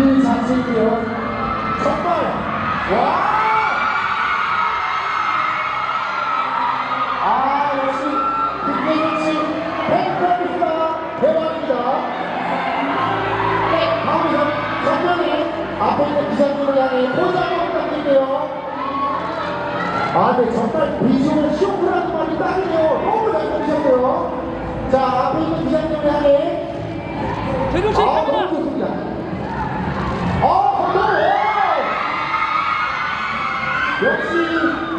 그 자체이고요. 정말 와! 대박입니다. 네, 다음은 정면에 앞에 있는 기자님을 향해 포장을 부탁드릴게요. 아, 네, 정말 비주얼 쇼크라는 말이 딱이네요. 너무 잘 들으셨고요. 자, 앞에 있는 기자님을 향해. 대중 씨 아, 너무 좋습니다. 아, 감사해요. 역시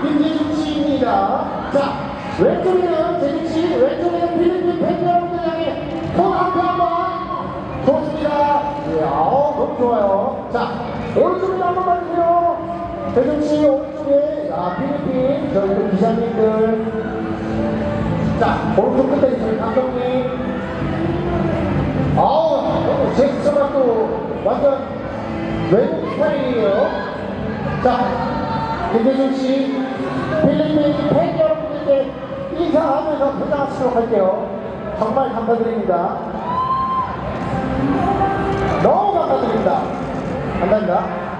김재준 씨입니다. 자, 왼쪽에는 재준 씨, 왼쪽에는 필리핀 팬 여러분들 향해 손 앞에 한번. 좋습니다. 예, 아우, 너무 좋아요. 자, 오른쪽에 한번 봐주세요. 재준 씨, 오른쪽에, 자, 필리핀, 저희 또 기자님들. 자, 오른쪽 끝에 저희 감독님. 아우, 제스처가 또 완전 외국 스타일이에요. 자, 김대중 씨, 필리핀 팬 여러분들께 인사하면서 포장하시도록 할게요. 정말 감사드립니다. 너무 감사드립니다. 감사합니다.